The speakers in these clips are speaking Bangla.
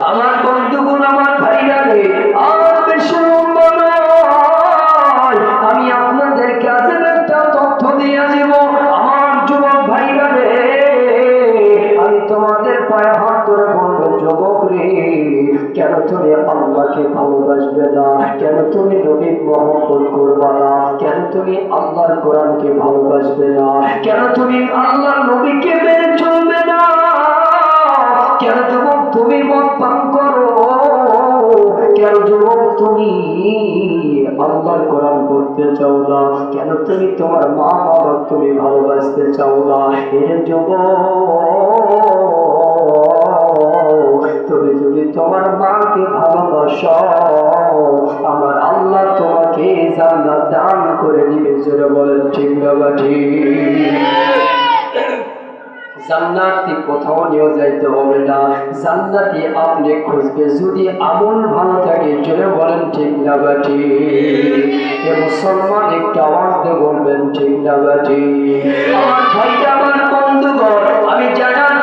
আমার বন্ধুগুলো আমার ভাইরা রে আর বেশি আমি একটা তথ্য দিয়ে আমার যুবক আমি তোমাদের পায়ে হাত ধরে বলব, যুবক রে, কেন তুমি আল্লাহকে ভালোবাসবে না? কেন তুমি মহব্বত করবে না? কেন তুমি আল্লাহর কোরআনকে ভালোবাসবে না? কেন তুমি আল্লাহর নবীকে মেনে চলবে না? কেন তুমি তুমি আল্লাহর কোরআন পড়তে চাও না? কেন তুমি তোমার মা বাবা তুমি ভালোবাসতে চাও না? এর যুবক তুমি যদি তোমার মাকে ভালোবাস, আমার আল্লাহ তোমাকে জান্নাত দান করে দিবে। জোরে বলেন ঠিক? জান্নাতি কোথাও নিয়ে যাইতে হবে না। জান্নাতি আপনি খুঁজবে, যদি আমল ভালো থাকে, জোরে বলেন, ঠিক না বাটি এ মুসলমান একটু আওয়াজ দিয়ে বলবেন, ঠিক না বাটি আমার বন্ধুগণ, আমি জানার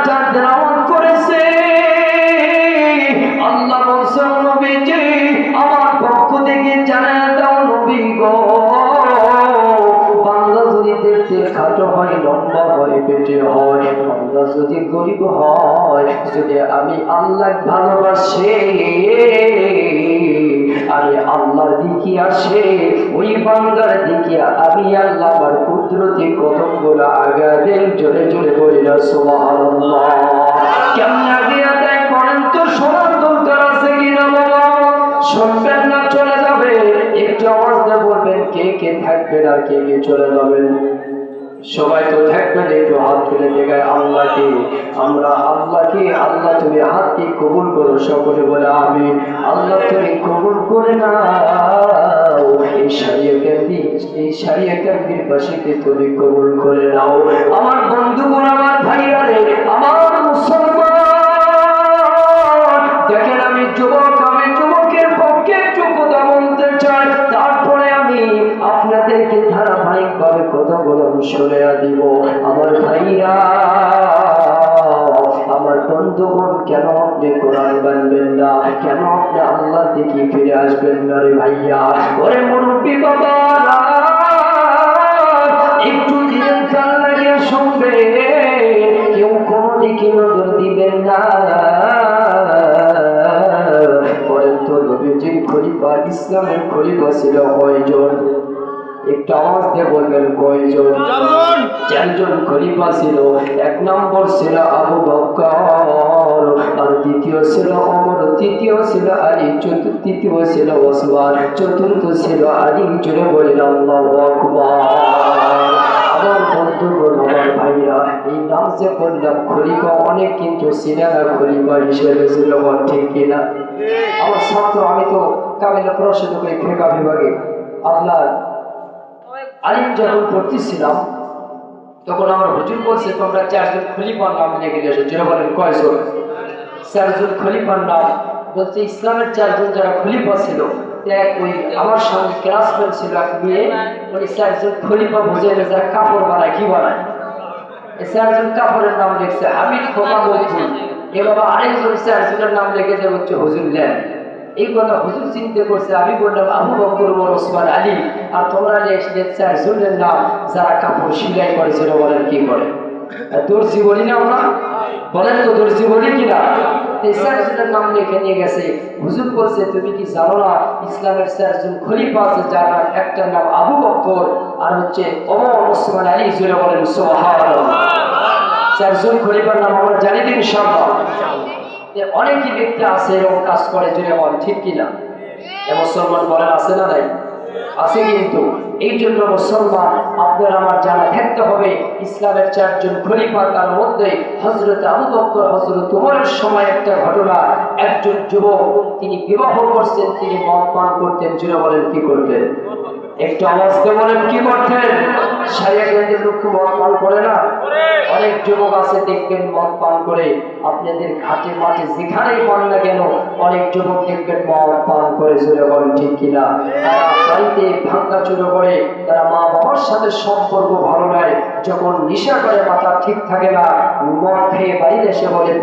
হয়, লম্বা হয়, পেটে হয় বাংলা যদি গরিব হয়, যদি আমি আল্লাহ ভালোবাসে, আমি আল্লাহর দিকে আসে, ওই বাংলার দিকে আমি আল্লাহ আমার কুদরতি কদম আগাদের জোরে জোরে বলি না কেমন আগে দেখ করেন তো, শোনার দরকার আছে কিনা বাবা? শুনবেন না, চলে যাবে। একটু আওয়াজ দিয়ে বলবেন, কে কে থাকবেন আর কে কে চলে যাবেন? সবাই তো থাকবেন একটু হাত তুলে দেখায় আল্লাহকে। আমরা আল্লাহকে, আল্লাহ তুমি হাতকে কবুল করো সকলে বলে আমি আল্লাহ তুমি কবুল করে না এই সারিয়া ক্যান্ডি এই সারিয়া একটা বাসীকে তুমি কবুল করে নাও। আমার বন্ধুগুণ বলে দিব। আমার ভাইরা, আমার বন্ধুগণ, কেন আপনি কোরআন বানবেন না? কেন আপনি আল্লাহ দিকে ফিরে আসবেন না রে ভাইয়া? ওরে মুরব্বী বাবা একটু দিন কাল লাগিয়ে শুনবে। কেউ কোনো দিকে নজর দিবেন না। বলেন তো নবীজির খলিফা, ইসলামের খলিফা ছিল কয়জন? একটু আওয়াজ দিয়ে বলবেন কয়জন? চারজন। খলিফা ছিল এক নম্বর ছিল আবু বকর আর দ্বিতীয় ছিল অমর তৃতীয় ছিল আলী চতুর্থ তৃতীয় ছিল ওসমান চতুর্থ ছিল আলী জুড়ে বলেন আমার বন্ধুগণ আমার ভাইরা এই নাম যে বললাম খলিফা অনেক কিন্তু সিনেমা খলিফা হিসেবে ছিল ঠিক কিনা? আমার ছাত্র আমি তো কামিলা পড়াশোনা করি ফেকা বিভাগে। আপনার আলিম যখন পড়তেছিলাম, তখন আমার হুজুর বলছে, তোমরা চারজন খলিফার নাম লিখে দিয়েছ যেটা বলেন কয়জন চারজন খলিফার নাম বলছে, ইসলামের চারজন যারা খলিফা ছিল আমার সঙ্গে ক্লাসমেট ছিল, এক মেয়ে, ওই চারজন খলিফা বুঝে কাপড় বানায়, কি বানায়? চারজন কাপড়ের নাম লিখছে, হামিদ খোকা মকবুল। এবার আরেকজন চারজনের নাম লিখেছে, হচ্ছে হুজুর লেন। এই কথা হুজুর চিন্তা করছে, আমি বললাম, আবু বকর ওসমান আলী, আর তোমরা চারজনের নাম যারা কাপড় সিলাই করেছিল বলেন কি করে? দর্জি বলি না আমরা বলেন তো দর্জি বলি কিনা নিয়ে কি না একটা আর হচ্ছে আলী বলেন নাম জানি দিন সম্ভব যে অনেকই ব্যক্তি আছে এরকম কাজ করে, জুড়ে বল, ঠিক কিনা? মুসলমান বলেন, আছে না নাই? আছে কিন্তু। এই জন্য মুসলমান, আপনার আমার জানা থাকতে হবে, ইসলামের চারজন খলিফা তার মধ্যে হজরত আবু বকর হজরত উমরের সময় একটা ঘটনা, একজন যুবক, তিনি বিবাহ করছেন, তিনি মদ পান করতেন, জুড়ে বলেন, কি করতেন? একটু আওয়াজ বলেন, কি করতেন? সারিয়া লোক মদ পান করে না? অনেক যুবক আছে, দেখবেন মদ পান করে। আপনাদের ঘাটে মাঠে যেখানেই পান না কেন, অনেক যুবক দেখবেন মদ পান করে চলে বলেন ঠিক কিনা? বাড়িতে ভাঙ্গা চুরো করে, তারা মা বাবার সাথে সম্পর্ক ভালো নয়। যখন নেশা করে, মাথা ঠিক থাকে না, মদ খেয়ে বাড়িতে এসে বলে